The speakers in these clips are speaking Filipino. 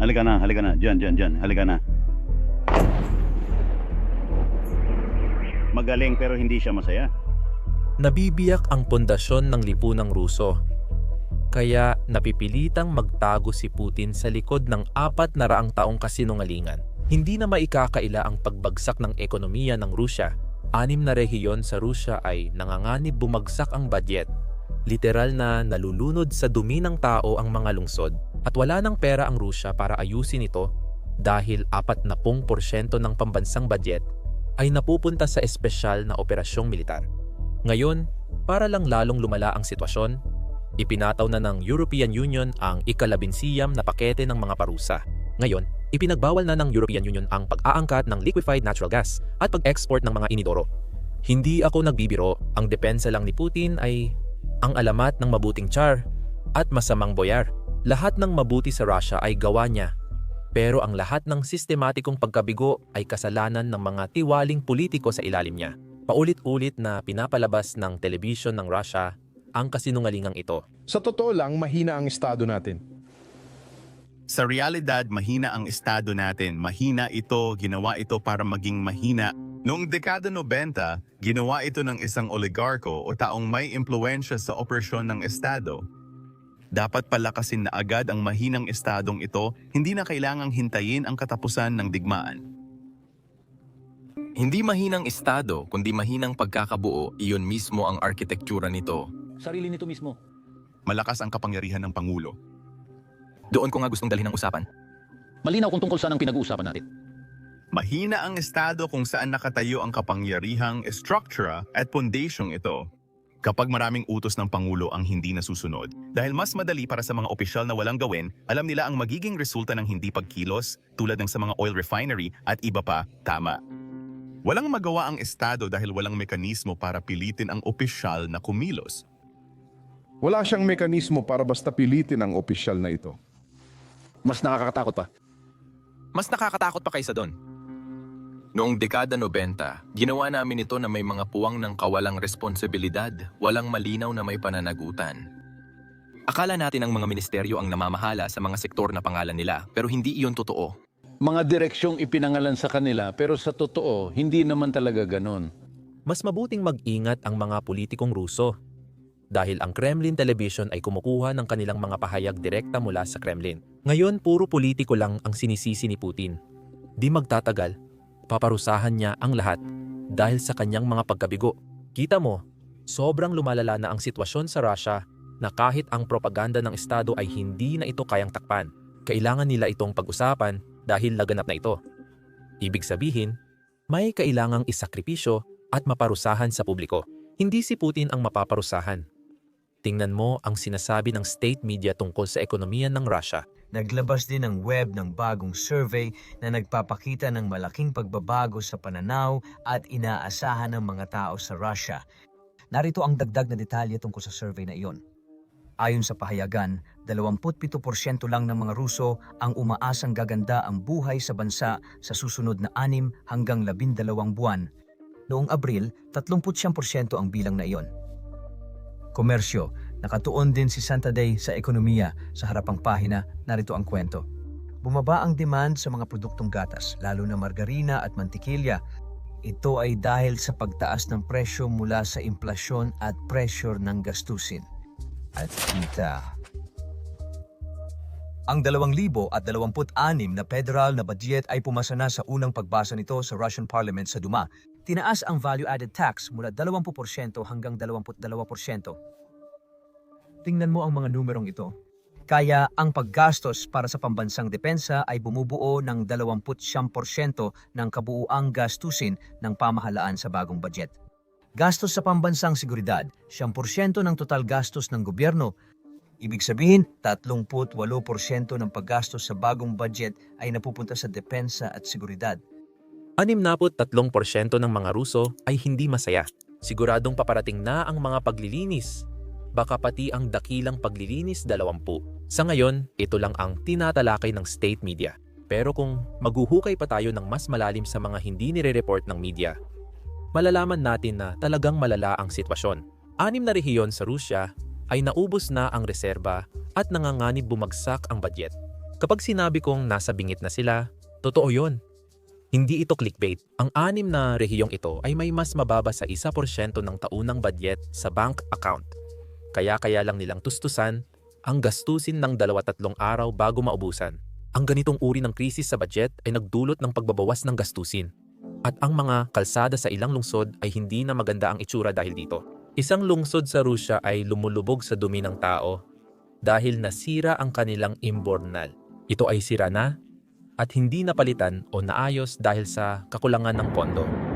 Halika na, halika na. Diyan, diyan, diyan. Halika na. Magaling pero hindi siya masaya. Nabibiyak ang pundasyon ng lipunang Ruso. Kaya napipilitang magtago si Putin sa likod ng apat na raang taong kasinungalingan. Hindi na maikakaila ang pagbagsak ng ekonomiya ng Rusya. Anim na rehiyon sa Rusya ay nanganganib bumagsak ang budget. Literal na nalulunod sa dumi ng tao ang mga lungsod at wala ng pera ang Rusya para ayusin ito dahil 40% ng pambansang budget ay napupunta sa espesyal na operasyong militar. Ngayon, para lang lalong lumala ang sitwasyon, ipinataw na ng European Union ang ikalabinsiyam na pakete ng mga parusa. Ngayon, ipinagbawal na ng European Union ang pag-aangkat ng liquefied natural gas at pag-export ng mga inidoro. Hindi ako nagbibiro, ang depensa lang ni Putin ay ang alamat ng mabuting tsar at masamang boyar. Lahat ng mabuti sa Russia ay gawa niya. Pero ang lahat ng sistematikong pagkabigo ay kasalanan ng mga tiwaling politiko sa ilalim niya. Paulit-ulit na pinapalabas ng telebisyon ng Russia ang kasinungalingang ito. Sa totoo lang, mahina ang estado natin. Sa realidad, mahina ang estado natin. Mahina ito, ginawa ito para maging mahina. Noong dekada 90, ginawa ito ng isang oligarko o taong may impluensya sa operasyon ng estado. Dapat palakasin na agad ang mahinang estadong ito, hindi na kailangang hintayin ang katapusan ng digmaan. Hindi mahinang estado, kundi mahinang pagkakabuo, iyon mismo ang arkitektura nito. sarili nito mismo. Malakas ang kapangyarihan ng Pangulo. Doon ko nga gustong dalhin ang usapan. Malinaw kung tungkol saan ang pinag-uusapan natin. Mahina ang estado kung saan nakatayo ang kapangyarihang struktura at pondasyong ito. Kapag maraming utos ng Pangulo ang hindi nasusunod, dahil mas madali para sa mga opisyal na walang gawin, alam nila ang magiging resulta ng hindi pagkilos tulad ng sa mga oil refinery at iba pa, tama. Walang magawa ang Estado dahil walang mekanismo para pilitin ang opisyal na kumilos. Wala siyang mekanismo para basta pilitin ang opisyal na ito. Mas nakakatakot pa. Mas nakakatakot pa kaysa doon. Noong dekada 90, ginawa namin ito na may mga puwang ng kawalang responsibilidad, walang malinaw na may pananagutan. Akala natin ang mga ministeryo ang namamahala sa mga sektor na pangalan nila, pero hindi iyon totoo. mga direksyong ipinangalan sa kanila pero sa totoo, hindi naman talaga ganon. Mas mabuting mag-ingat ang mga politikong Ruso dahil ang Kremlin Television ay kumukuha ng kanilang mga pahayag direkta mula sa Kremlin. Ngayon, puro politiko lang ang sinisisi ni Putin. Di magtatagal, paparusahan niya ang lahat dahil sa kanyang mga pagkabigo. Kita mo, sobrang lumalala na ang sitwasyon sa Russia na kahit ang propaganda ng Estado ay hindi na ito kayang takpan. Kailangan nila itong pag-usapan dahil laganap na ito. Ibig sabihin, may kailangang isakripisyo at maparusahan sa publiko. Hindi si Putin ang mapaparusahan. Tingnan mo ang sinasabi ng state media tungkol sa ekonomiya ng Russia. Naglabas din ng web ng bagong survey na nagpapakita ng malaking pagbabago sa pananaw at inaasahan ng mga tao sa Russia. Narito ang dagdag na detalye tungkol sa survey na iyon. Ayon sa pahayagan, 27% lang ng mga Ruso ang umaasang gaganda ang buhay sa bansa sa susunod na 6 hanggang 12 buwan. Noong Abril, 39% ang bilang na iyon. Komersyo, nakatuon din si Santa Day sa ekonomiya sa harapang pahina, narito ang kwento. Bumaba ang demand sa mga produktong gatas, lalo na margarina at mantikilya. Ito ay dahil sa pagtaas ng presyo mula sa implasyon at pressure ng gastusin. At kita. Ang 2026 na federal na budget ay pumasa na sa unang pagbasa nito sa Russian Parliament sa Duma. Tinaas ang value-added tax mula 20% hanggang 22%. Tingnan mo ang mga numerong ito. Kaya ang paggastos para sa pambansang depensa ay bumubuo ng 29% ng kabuuang gastusin ng pamahalaan sa bagong budget. Gastos sa pambansang seguridad, 10% ng total gastos ng gobyerno. Ibig sabihin, 38% ng paggastos sa bagong budget ay napupunta sa depensa at seguridad. 63% ng mga Ruso ay hindi masaya. Siguradong paparating na ang mga paglilinis. Baka pati ang dakilang paglilinis 20. Sa ngayon, ito lang ang tinatalakay ng state media. Pero kung maghuhukay pa tayo ng mas malalim sa mga hindi nire-report ng media, malalaman natin na talagang malala ang sitwasyon. Anim na rehiyon sa Rusya ay naubos na ang reserba at nanganganib bumagsak ang budget. Kapag sinabi kong nasa bingit na sila, totoo yon. Hindi ito clickbait. Ang anim na rehiyong ito ay may mas mababa sa 1% ng taunang budget sa bank account. Kaya-kaya lang nilang tustusan ang gastusin ng dalawa-tatlong araw bago maubusan. Ang ganitong uri ng krisis sa budget ay nagdulot ng pagbabawas ng gastusin. At ang mga kalsada sa ilang lungsod ay hindi na maganda ang itsura dahil dito. Isang lungsod sa Rusya ay lumulubog sa dumi ng tao dahil nasira ang kanilang imbornal. Ito ay sira na at hindi napalitan o naayos dahil sa kakulangan ng pondo.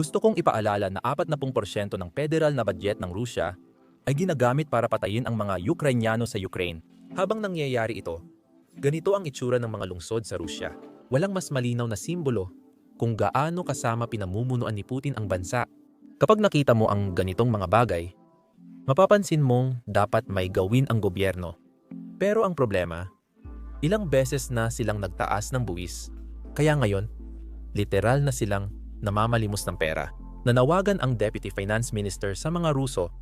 Gusto kong ipaalala na 40% ng federal na budget ng Rusya ay ginagamit para patayin ang mga Ukrainyano sa Ukraine. Habang nangyayari ito, ganito ang itsura ng mga lungsod sa Rusya. Walang mas malinaw na simbolo kung gaano kasama pinamumunuan ni Putin ang bansa. Kapag nakita mo ang ganitong mga bagay, mapapansin mong dapat may gawin ang gobyerno. Pero ang problema, ilang beses na silang nagtaas ng buwis. Kaya ngayon, literal na silang namamalimos ng pera. Nanawagan ang Deputy Finance Minister sa mga Ruso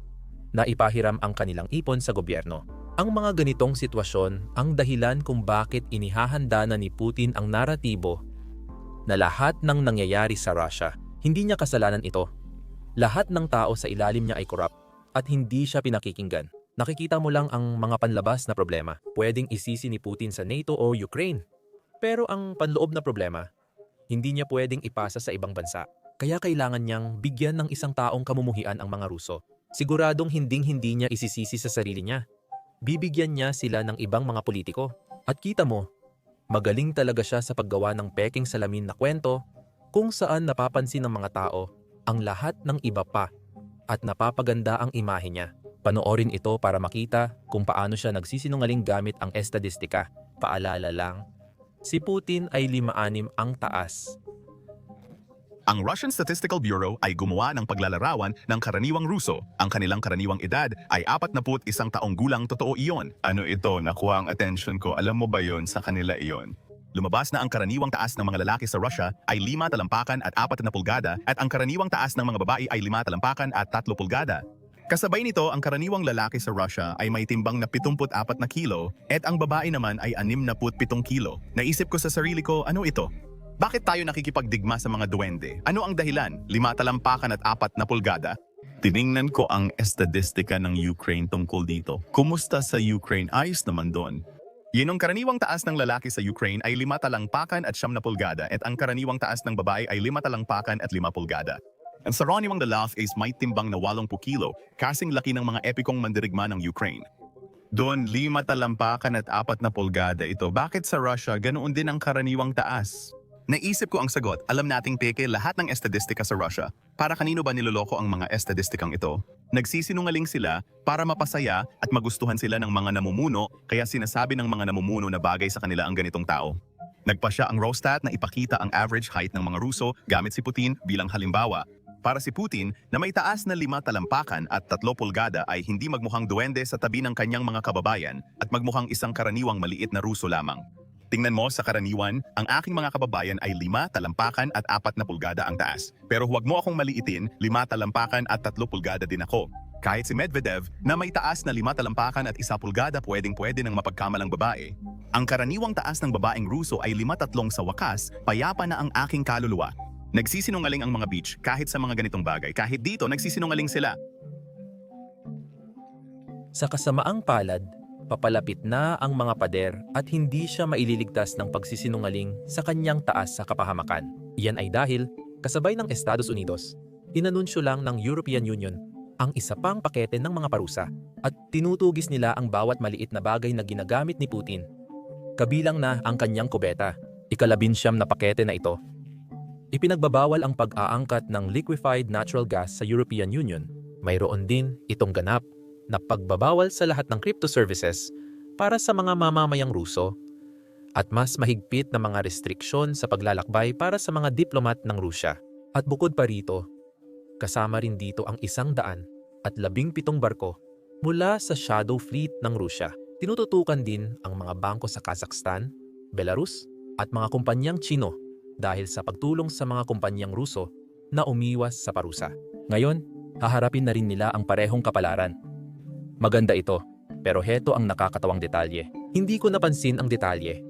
na ipahiram ang kanilang ipon sa gobyerno. Ang mga ganitong sitwasyon ang dahilan kung bakit inihahanda na ni Putin ang naratibo na lahat ng nangyayari sa Russia, hindi niya kasalanan ito. Lahat ng tao sa ilalim niya ay corrupt at hindi siya pinakikinggan. Nakikita mo lang ang mga panlabas na problema. Pwedeng isisi ni Putin sa NATO o Ukraine. Pero ang panloob na problema, hindi niya pwedeng ipasa sa ibang bansa. Kaya kailangan niyang bigyan ng isang taong kamumuhian ang mga Ruso. Siguradong hinding-hindi niya isisisi sa sarili niya. Bibigyan niya sila ng ibang mga politiko. At kita mo, magaling talaga siya sa paggawa ng peking salamin na kwento kung saan napapansin ng mga tao ang lahat ng iba pa at napapaganda ang imahe niya. Panoorin ito para makita kung paano siya nagsisinungaling gamit ang estadistika. Paalala lang, si Putin ay lima-anim ang taas Ang Russian Statistical Bureau ay gumawa ng paglalarawan ng karaniwang Ruso. Ang kanilang karaniwang edad ay 41 taong gulang totoo iyon. Ano ito? Nakuha ang attention ko. Alam mo ba yon sa kanila iyon? Lumabas na ang karaniwang taas ng mga lalaki sa Russia ay 5 talampakan at 4 na pulgada at ang karaniwang taas ng mga babae ay 5 talampakan at 3 pulgada. Kasabay nito, ang karaniwang lalaki sa Russia ay may timbang na 74 na kilo at ang babae naman ay 67 kilo. Naisip ko sa sarili ko, ano ito? Bakit tayo nakikipagdigma sa mga duwende? Ano ang dahilan? Lima talampakan at apat na pulgada? Tiningnan ko ang estadistika ng Ukraine tungkol dito. Kumusta sa Ukraine? Ayos naman doon. Yun ang karaniwang taas ng lalaki sa Ukraine ay lima talampakan at siyam na pulgada at ang karaniwang taas ng babae ay lima talampakan at lima pulgada. Ang saraniwang lalaki is may timbang na 80 kilo, kasing laki ng mga epikong mandirigma ng Ukraine. Doon, lima talampakan at apat na pulgada ito. Bakit sa Russia, ganoon din ang karaniwang taas? Naisip ko ang sagot, alam nating peke lahat ng estadistika sa Russia. Para kanino ba niloloko ang mga estadistikang ito? Nagsisinungaling sila para mapasaya at magustuhan sila ng mga namumuno kaya sinasabi ng mga namumuno na bagay sa kanila ang ganitong tao. Nagpa siya ang Rostat na ipakita ang average height ng mga Ruso gamit si Putin bilang halimbawa. Para si Putin na may taas na lima talampakan at tatlo pulgada ay hindi magmukhang duwende sa tabi ng kanyang mga kababayan at magmukhang isang karaniwang maliit na Ruso lamang. Tingnan mo sa karaniwan, ang aking mga kababayan ay lima talampakan at apat na pulgada ang taas. Pero huwag mo akong maliitin, lima talampakan at tatlo pulgada din ako. Kahit si Medvedev na may taas na lima talampakan at isa pulgada pwedeng pwede ng mapagkamalang babae. Ang karaniwang taas ng babaeng Ruso ay lima tatlong sa wakas, payapa na ang aking kaluluwa. Nagsisinungaling ang mga beach kahit sa mga ganitong bagay. Kahit dito, nagsisinungaling sila. Sa kasamaang palad, papalapit na ang mga pader at hindi siya maililigtas ng pagsisinungaling sa kanyang taas sa kapahamakan. Iyan ay dahil, kasabay ng Estados Unidos, inanunsyo lang ng European Union ang isa pang pakete ng mga parusa at tinutugis nila ang bawat maliit na bagay na ginagamit ni Putin. Kabilang na ang kanyang kubeta, ikalabinsyam na pakete na ito. Ipinagbabawal ang pag-aangkat ng liquefied natural gas sa European Union. Mayroon din itong ganap na pagbabawal sa lahat ng crypto services para sa mga mamamayang Ruso at mas mahigpit na mga restriksyon sa paglalakbay para sa mga diplomat ng Rusya. At bukod pa rito, kasama rin dito ang isang daan at labing pitong barko mula sa shadow fleet ng Rusya. Tinututukan din ang mga bangko sa Kazakhstan, Belarus at mga kumpanyang Chino dahil sa pagtulong sa mga kumpanyang Ruso na umiwas sa parusa. Ngayon, haharapin na rin nila ang parehong kapalaran. Maganda ito, pero heto ang nakakatawang detalye. Hindi ko napansin ang detalye.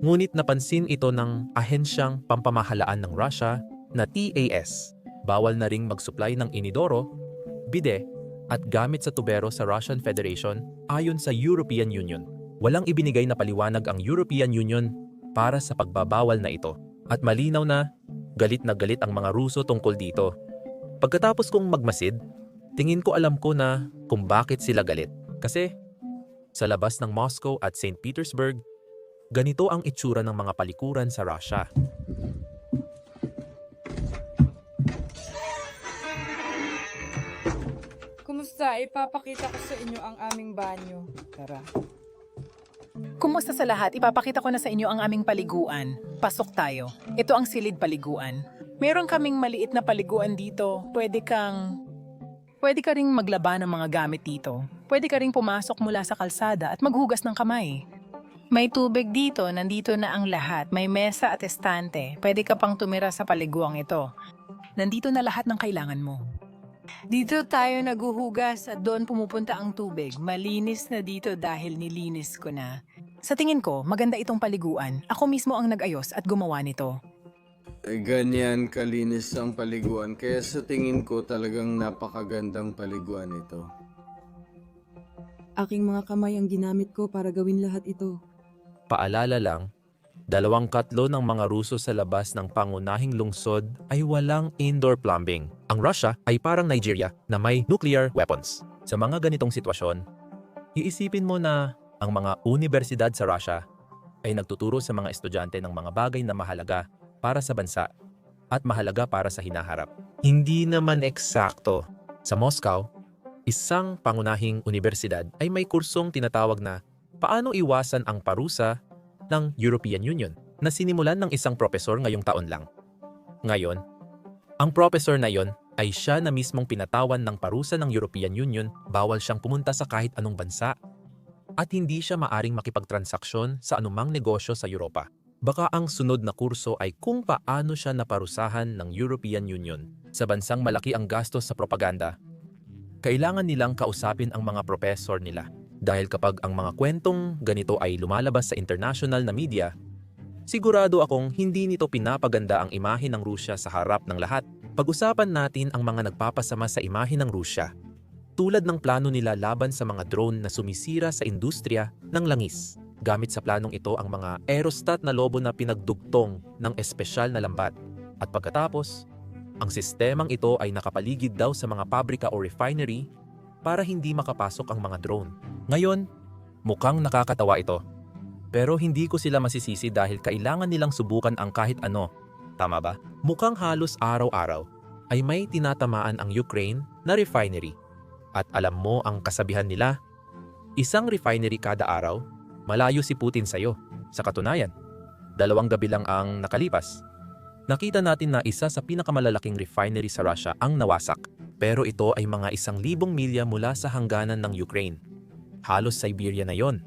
Ngunit napansin ito ng ahensyang pampamahalaan ng Russia na TAS. Bawal na ring mag-supply ng inidoro, bide, at gamit sa tubero sa Russian Federation ayon sa European Union. Walang ibinigay na paliwanag ang European Union para sa pagbabawal na ito. At malinaw na, galit na galit ang mga Ruso tungkol dito. Pagkatapos kong magmasid, tingin ko alam ko na kung bakit sila galit. Kasi sa labas ng Moscow at St. Petersburg, ganito ang itsura ng mga palikuran sa Russia. Kumusta? Ipapakita ko sa inyo ang aming banyo. Tara. Kumusta sa lahat? Ipapakita ko na sa inyo ang aming paliguan. Pasok tayo. Ito ang silid paliguan. Meron kaming maliit na paliguan dito. Pwede kang... Pwede ka ring maglaba ng mga gamit dito. Pwede ka ring pumasok mula sa kalsada at maghugas ng kamay. May tubig dito, nandito na ang lahat. May mesa at estante. Pwede ka pang tumira sa paliguang ito. Nandito na lahat ng kailangan mo. Dito tayo naguhugas at doon pumupunta ang tubig. Malinis na dito dahil nilinis ko na. Sa tingin ko, maganda itong paliguan. Ako mismo ang nag-ayos at gumawa nito. Eh, Ganyan kalinis ang paliguan. Kaya sa tingin ko talagang napakagandang paliguan ito. Aking mga kamay ang ginamit ko para gawin lahat ito. Paalala lang, dalawang katlo ng mga Ruso sa labas ng pangunahing lungsod ay walang indoor plumbing. Ang Russia ay parang Nigeria na may nuclear weapons. Sa mga ganitong sitwasyon, iisipin mo na ang mga universidad sa Russia ay nagtuturo sa mga estudyante ng mga bagay na mahalaga para sa bansa at mahalaga para sa hinaharap. Hindi naman eksakto. Sa Moscow, isang pangunahing universidad ay may kursong tinatawag na paano iwasan ang parusa ng European Union na sinimulan ng isang propesor ngayong taon lang. Ngayon, ang propesor na yon ay siya na mismong pinatawan ng parusa ng European Union bawal siyang pumunta sa kahit anong bansa at hindi siya maaring makipagtransaksyon sa anumang negosyo sa Europa. Baka ang sunod na kurso ay kung paano siya naparusahan ng European Union. Sa bansang malaki ang gastos sa propaganda, kailangan nilang kausapin ang mga professor nila. Dahil kapag ang mga kwentong ganito ay lumalabas sa international na media, sigurado akong hindi nito pinapaganda ang imahe ng Rusya sa harap ng lahat. Pag-usapan natin ang mga nagpapasama sa imahe ng Rusya. Tulad ng plano nila laban sa mga drone na sumisira sa industriya ng langis. Gamit sa planong ito ang mga aerostat na lobo na pinagdugtong ng espesyal na lambat. At pagkatapos, ang sistemang ito ay nakapaligid daw sa mga pabrika o refinery para hindi makapasok ang mga drone. Ngayon, mukhang nakakatawa ito. Pero hindi ko sila masisisi dahil kailangan nilang subukan ang kahit ano. Tama ba? Mukhang halos araw-araw ay may tinatamaan ang Ukraine na refinery. At alam mo ang kasabihan nila, isang refinery kada araw, malayo si Putin sa'yo. Sa katunayan, dalawang gabi lang ang nakalipas. Nakita natin na isa sa pinakamalalaking refinery sa Russia ang nawasak. Pero ito ay mga isang libong milya mula sa hangganan ng Ukraine. Halos Siberia na yon.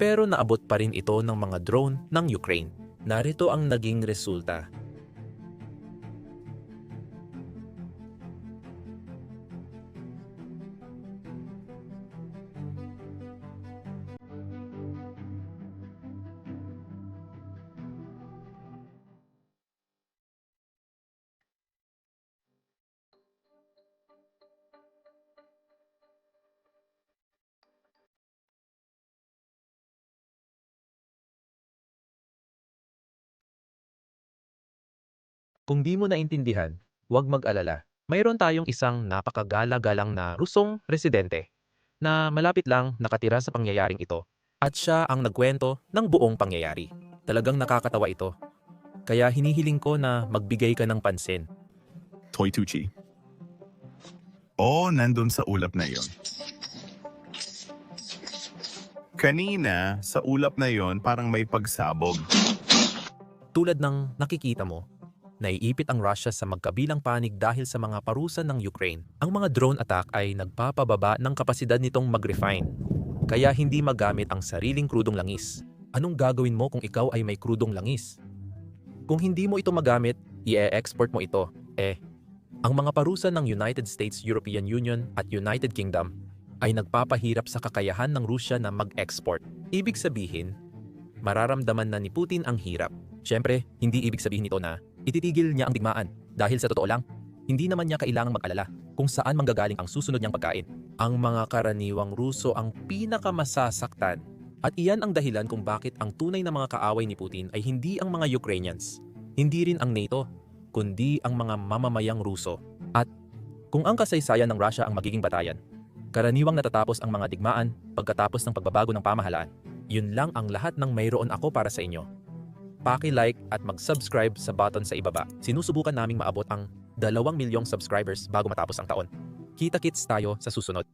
Pero naabot pa rin ito ng mga drone ng Ukraine. Narito ang naging resulta. Kung di mo naintindihan, huwag mag-alala. Mayroon tayong isang napakagala-galang na Rusong residente na malapit lang nakatira sa pangyayaring ito at siya ang nagkwento ng buong pangyayari. Talagang nakakatawa ito. Kaya hinihiling ko na magbigay ka ng pansin. Toy Tucci. Oh, nandun sa ulap na yon. Kanina, sa ulap na yon parang may pagsabog. Tulad ng nakikita mo, naiipit ang Russia sa magkabilang panig dahil sa mga parusa ng Ukraine. Ang mga drone attack ay nagpapababa ng kapasidad nitong mag-refine, kaya hindi magamit ang sariling krudong langis. Anong gagawin mo kung ikaw ay may krudong langis? Kung hindi mo ito magamit, i-export mo ito. Eh, Ang mga parusa ng United States, European Union at United Kingdom ay nagpapahirap sa kakayahan ng Rusya na mag-export. Ibig sabihin, mararamdaman na ni Putin ang hirap. Siyempre, hindi ibig sabihin nito na ititigil niya ang digmaan dahil sa totoo lang, hindi naman niya kailangang mag-alala kung saan manggagaling ang susunod niyang pagkain. Ang mga karaniwang Ruso ang pinakamasasaktan at iyan ang dahilan kung bakit ang tunay na mga kaaway ni Putin ay hindi ang mga Ukrainians, hindi rin ang NATO, kundi ang mga mamamayang Ruso. At kung ang kasaysayan ng Russia ang magiging batayan, karaniwang natatapos ang mga digmaan pagkatapos ng pagbabago ng pamahalaan. Yun lang ang lahat ng mayroon ako para sa inyo. Paki-like at mag-subscribe sa button sa ibaba. Sinusubukan naming maabot ang 2 milyong subscribers bago matapos ang taon. Kita-kits tayo sa susunod.